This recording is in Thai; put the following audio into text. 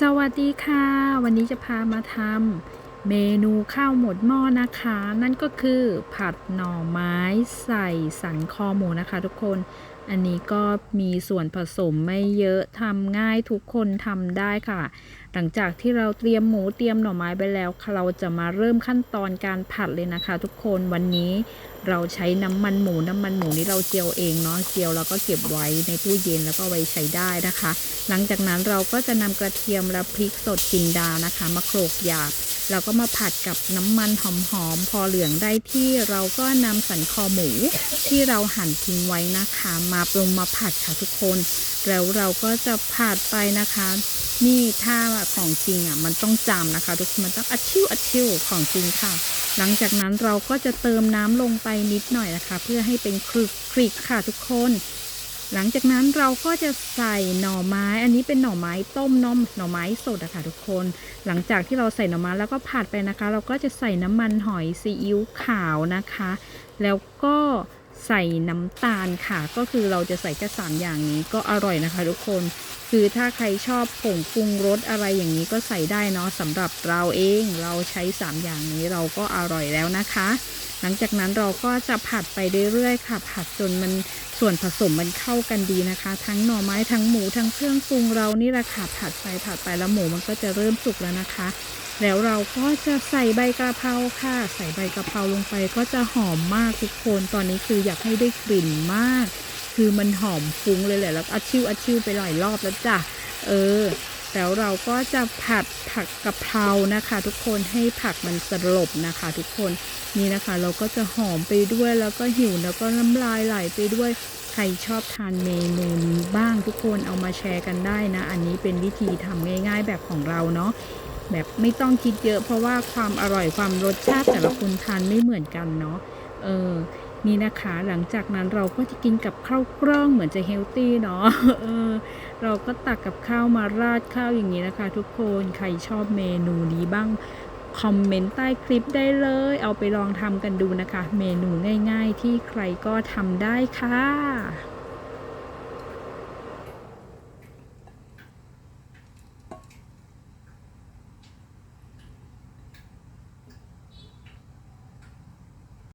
สวัสดีค่ะ วันนี้จะพามาทำ เมนูข้าวหมดหม้อนะคะ นั่นก็คือผัดหน่อไม้ใส่สันคอหมูนะคะทุกคน อันนี้ก็มีส่วนผสมไม่เยอะทำง่ายทุกคนทำได้ค่ะ หลังจากที่เราเตรียมหมูเตรียมหน่อไม้ไปแล้ว เราจะมาเริ่มขั้นตอนการผัดเลยนะคะ ทุกคนวันนี้เราใช้น้ำมันหมูน้ำมันหมูนี่เราเจียวเองเนาะเจียวแล้วก็เก็บไว้ในตู้เย็นแล้วก็ไว้ใช้ได้นะคะ หลังจากนั้นเราก็จะนำกระเทียมและพริกสดจินดานะคะ มาโขลกหยาบ แล้วก็มาผัดกับน้ำมันหอมๆ พอเหลืองได้ที่เราก็นำสันคอหมูที่เราหั่นทิ้งไว้นะคะ มาปรุงมาผัดค่ะทุกคน แล้วเราก็จะผัดไปนะคะ นี่ถ้าของจริงอะมันต้องจำนะคะ ทุกคนมันต้องอัดชิวอัดชิวของจริงค่ะ หลังจากนั้นเราก็จะเติมน้ำลงไปนิดหน่อยนะคะ เพื่อให้เป็นครึกคริกค่ะทุกคน หลังจากนั้นเราก็จะใส่หน่อไม้ อันนี้เป็นหน่อไม้ต้มน้มหน่อไม้สดอะค่ะทุกคน หลังจากที่เราใส่หน่อไม้แล้วก็ผัดไปนะคะ เราก็จะใส่น้ำมันหอยซีอิ๊วขาวนะคะ แล้วก็ใส่น้ำตาลค่ะ ก็คือเราจะใส่แค่สามอย่างนี้ก็อร่อยนะคะ ทุกคน คือถ้าใครชอบผงปรุงรสอะไรอย่างนี้ก็ใส่ได้เนาะสำหรับเราเองเราใช้ 3 อย่างนี้เราก็อร่อยแล้วนะคะ หลังจากนั้นเราก็จะผัดไปเรื่อยๆค่ะ ผัดจนมันส่วนผสมมันเข้ากันดีนะคะ ทั้งหน่อไม้ทั้งหมูทั้งเครื่องปรุงเรานี่แหละค่ะผัดไปผัดไปแล้วหมูมันก็จะเริ่มสุกแล้วนะคะ แล้วเราก็จะใส่ใบกระเพราค่ะ ใส่ใบกระเพราลงไปก็จะหอมมากทุกคนตอนนี้คืออยากให้ได้กลิ่นมาก คือมันหอมฟุ้งเลยแหละแล้วอัดชิวอัดชิวไปหลายรอบแล้วจ้ะเออ แล้วเราก็จะผัดผักกะเพรานะคะ ทุกคนให้ผักมันสลบนะคะ ทุกคนนี่นะคะ เราก็จะหอมไปด้วยแล้วก็หิวแล้วก็น้ำลายไหลไปด้วยใครชอบทานเมนูนี้บ้างทุกคนเอามาแชร์กันได้นะ อันนี้เป็นวิธีทำง่าย ๆ แบบของเราเนาะแบบไม่ต้องคิดเยอะเพราะว่าความอร่อยความรสชาติแต่ละคนทานไม่เหมือนกันเนาะเออนี่นะคะหลังจากนั้นเราก็จะกินกับข้าวกล้องเหมือนจะเฮลตี้เนาะเออ เราก็ตักกับข้าวมาราดข้าวอย่างนี้นะคะ ทุกคนใครชอบเมนูนี้บ้างคอมเมนต์ใต้คลิปได้เลย เอาไปลองทำกันดูนะคะ เมนูง่าย ๆ ที่ใครก็ทำได้ค่ะ